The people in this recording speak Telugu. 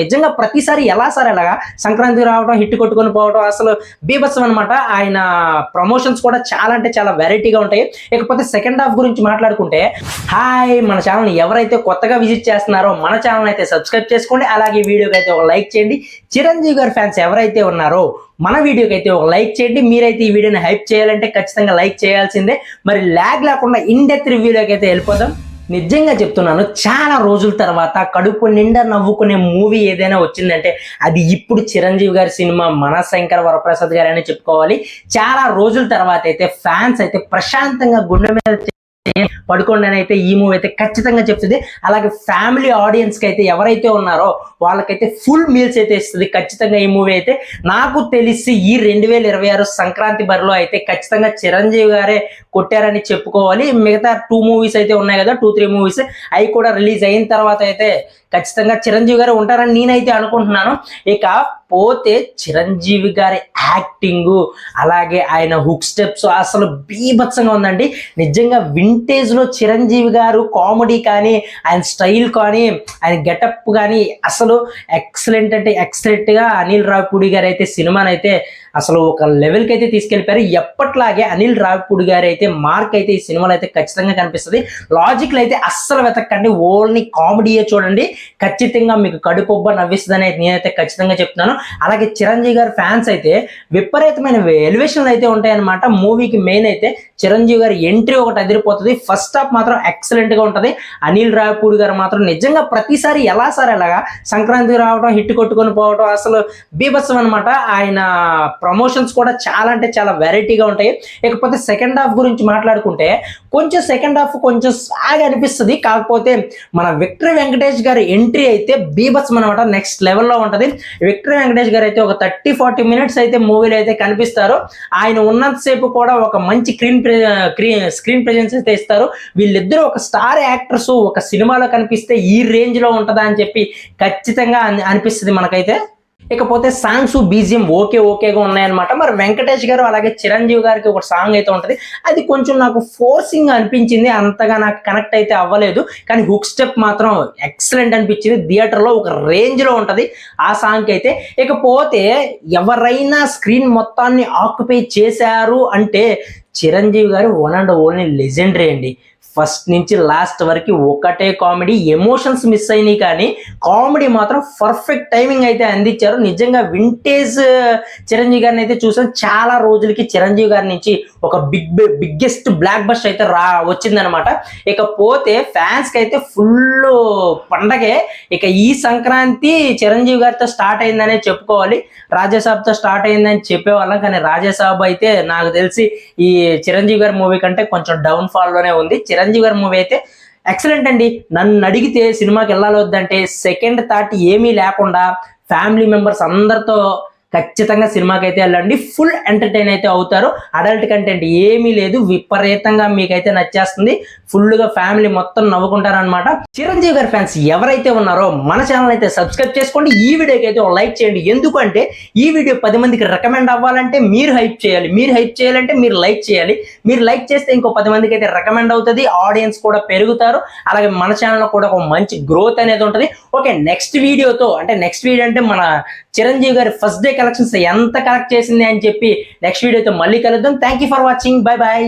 నిజంగా ప్రతిసారి ఎలా సార్ ఎలాగా సంక్రాంతి రావడం హిట్ కొట్టుకొని పోవడం అసలు బీభత్సం అనమాట ఆయన ప్రమోషన్స్ కూడా చాలా అంటే చాలా వెరైటీగా ఉంటాయి. ఇకపోతే సెకండ్ హాఫ్ గురించి మాట్లాడుకుంటే హాయ్ మన ఛానల్ ఎవరైతే కొత్తగా విజిట్ చేస్తున్నారో మన ఛానల్ అయితే సబ్స్క్రైబ్ చేసుకోండి. అలాగే వీడియోకి అయితే ఒక లైక్ చేయండి. చిరంజీవి గారి ఫ్యాన్స్ ఎవరైతే ఉన్నారో మన వీడియోకి అయితే ఒక లైక్ చేయండి. మీరైతే ఈ వీడియోని హైప్ చేయాలంటే ఖచ్చితంగా లైక్ చేయాల్సిందే. మరి ల్యాగ్ లేకుండా ఇన్ డెత్ రివ్యూలోకి అయితే వెళ్ళిపోదాం. నిజంగా చెప్తున్నాను చాలా రోజుల తర్వాత కడుపు నిండా నవ్వుకునే మూవీ ఏదైనా వచ్చిందంటే అది ఇప్పుడు చిరంజీవి గారి సినిమా మన శంకర వరప్రసాద్ గారు అని చెప్పుకోవాలి. చాలా రోజుల తర్వాత అయితే ఫ్యాన్స్ అయితే ప్రశాంతంగా గుండె మీద పడుకోండి అని అయితే ఈ మూవీ అయితే ఖచ్చితంగా చెప్తుంది. అలాగే ఫ్యామిలీ ఆడియన్స్కి అయితే ఎవరైతే ఉన్నారో వాళ్ళకైతే ఫుల్ మీల్స్ అయితే ఇస్తుంది ఖచ్చితంగా ఈ మూవీ అయితే. నాకు తెలిసి ఈ రెండు వేల ఇరవై ఆరు సంక్రాంతి బరిలో అయితే ఖచ్చితంగా చిరంజీవి గారే కొట్టారని చెప్పుకోవాలి. మిగతా టూ మూవీస్ అయితే ఉన్నాయి కదా టూ త్రీ మూవీస్ అవి కూడా రిలీజ్ అయిన తర్వాత అయితే ఖచ్చితంగా చిరంజీవి గారు ఉంటారని నేనైతే అనుకుంటున్నాను. ఇక పోతే చిరంజీవి గారి యాక్టింగ్ అలాగే ఆయన హుక్ స్టెప్స్ అసలు బీభత్సంగా ఉందండి. నిజంగా వింటేజ్లో చిరంజీవి గారు కామెడీ కానీ ఆయన స్టైల్ కానీ ఆయన గెటప్ కానీ అసలు ఎక్సలెంట్ అంటే ఎక్సలెంట్గా అనిల్ రావుపూడి గారు అయితే సినిమాని అయితే అసలు ఒక లెవెల్కి అయితే తీసుకెళ్ళిపోయారు. ఎప్పట్లాగే అనిల్ రావిపూడి గారు అయితే మార్క్ అయితే ఈ సినిమాలో అయితే ఖచ్చితంగా కనిపిస్తుంది. లాజిక్లు అయితే అస్సలు వెతకండి ఓన్లీ కామెడీయే చూడండి. ఖచ్చితంగా మీకు కడుపుబ్బ నవ్విస్తుంది అనేది నేనైతే ఖచ్చితంగా చెప్తున్నాను. అలాగే చిరంజీవి గారి ఫ్యాన్స్ అయితే విపరీతమైన ఎలివేషన్లు అయితే ఉంటాయన్నమాట. మూవీకి మెయిన్ అయితే చిరంజీవి గారి ఎంట్రీ ఒకటి అదిరిపోతుంది. ఫస్ట్ హాఫ్ మాత్రం ఎక్సలెంట్గా ఉంటది. అనిల్ రావిపూడి గారు మాత్రం నిజంగా ప్రతిసారి ఎలా సార్ ఎలాగా సంక్రాంతి రావడం హిట్ కొట్టుకొని పోవడం అసలు బీభత్సం అనమాట ఆయన ప్రమోషన్స్ కూడా చాలా అంటే చాలా వెరైటీగా ఉంటాయి. ఇకపోతే సెకండ్ హాఫ్ గురించి మాట్లాడుకుంటే కొంచెం సెకండ్ హాఫ్ కొంచెం సాగ్ అనిపిస్తుంది. కాకపోతే మన విక్టరీ వెంకటేష్ గారి ఎంట్రీ అయితే బీభత్సం అనమాట నెక్స్ట్ లెవెల్లో ఉంటుంది. విక్టరీ వెంకటేష్ గారు అయితే ఒక థర్టీ ఫార్టీ మినిట్స్ అయితే మూవీలో అయితే కనిపిస్తారు. ఆయన ఉన్నంతసేపు కూడా ఒక మంచి స్క్రీన్ స్క్రీన్ ప్రెజెన్స్ అయితే ఇస్తారు. వీళ్ళిద్దరూ ఒక స్టార్ యాక్టర్స్ ఒక సినిమాలో కనిపిస్తే ఈ రేంజ్లో ఉంటుందా అని చెప్పి ఖచ్చితంగా అనిపిస్తుంది మనకైతే. ఇకపోతే సాంగ్స్ బీజిఎం ఓకే ఓకేగా ఉన్నాయన్నమాట. మరి వెంకటేష్ గారు అలాగే చిరంజీవి గారికి ఒక సాంగ్ అయితే ఉంటుంది. అది కొంచెం నాకు ఫోర్సింగ్ అనిపించింది అంతగా నాకు కనెక్ట్ అయితే అవ్వలేదు. కానీ హుక్ స్టెప్ మాత్రం ఎక్సలెంట్ అనిపించింది. థియేటర్లో ఒక రేంజ్లో ఉంటుంది ఆ సాంగ్కి అయితే. ఇకపోతే ఎవరైనా స్క్రీన్ మొత్తాన్ని ఆక్యుపై చేశారు అంటే Chiranjeevi garu one and only legendary అండి. ఫస్ట్ నుంచి లాస్ట్ వరకు ఒకటే కామెడీ ఎమోషన్స్ మిస్ అయినాయి కానీ కామెడీ మాత్రం పర్ఫెక్ట్ టైమింగ్ అయితే అందించారు. నిజంగా వింటేజ్ చిరంజీవి గారిని అయితే చూసాం. చాలా రోజులకి చిరంజీవి గారి నుంచి ఒక బిగ్ బిగ్గెస్ట్ బ్లాక్ బస్ట్ అయితే రా వచ్చిందనమాట ఇకపోతే ఫ్యాన్స్కి అయితే ఫుల్ పండగే. ఇక ఈ సంక్రాంతి చిరంజీవి గారితో స్టార్ట్ అయిందనే చెప్పుకోవాలి. రాజాసాబ్తో స్టార్ట్ అయిందని చెప్పేవాళ్ళం కానీ రాజాసాబ్ అయితే నాకు తెలిసి ఈ చిరంజీవి గారి మూవీ కంటే కొంచెం డౌన్ ఫాల్లోనే ఉంది. చిరంజీవి గారి మూవీ అయితే ఎక్సలెంట్ అండి. నన్ను అడిగితే సినిమాకి వెళ్ళాలి వద్దంటే సెకండ్ థాట్ ఏమీ లేకుండా ఫ్యామిలీ మెంబర్స్ అందరితో ఖచ్చితంగా సినిమాకి అయితే వెళ్ళండి. ఫుల్ ఎంటర్టైన్ అయితే అవుతారు. అడల్ట్ కంటెంట్ ఏమీ లేదు. విపరీతంగా మీకైతే నచ్చేస్తుంది. ఫుల్గా ఫ్యామిలీ మొత్తం నవ్వుకుంటారనమాట చిరంజీవి గారి ఫ్యాన్స్ ఎవరైతే ఉన్నారో మన ఛానల్ అయితే సబ్స్క్రైబ్ చేసుకోండి. ఈ వీడియోకి అయితే లైక్ చేయండి. ఎందుకంటే ఈ వీడియో పది మందికి రికమెండ్ అవ్వాలంటే మీరు హైప్ చేయాలి. మీరు హైప్ చేయాలంటే మీరు లైక్ చేయాలి. మీరు లైక్ చేస్తే ఇంకో పది మందికి అయితే రికమెండ్ అవుతుంది. ఆడియన్స్ కూడా పెరుగుతారు. అలాగే మన ఛానల్లో కూడా ఒక మంచి గ్రోత్ అనేది ఉంటుంది. ఓకే నెక్స్ట్ వీడియోతో అంటే నెక్స్ట్ వీడియో అంటే మన చిరంజీవి గారి ఫస్ట్ డే కలెక్షన్స్ ఎంత కలెక్ట్ చేసింది అని చెప్పి నెక్స్ట్ వీడియోతో మళ్ళీ కలుద్దాం. Thank you for watching bye bye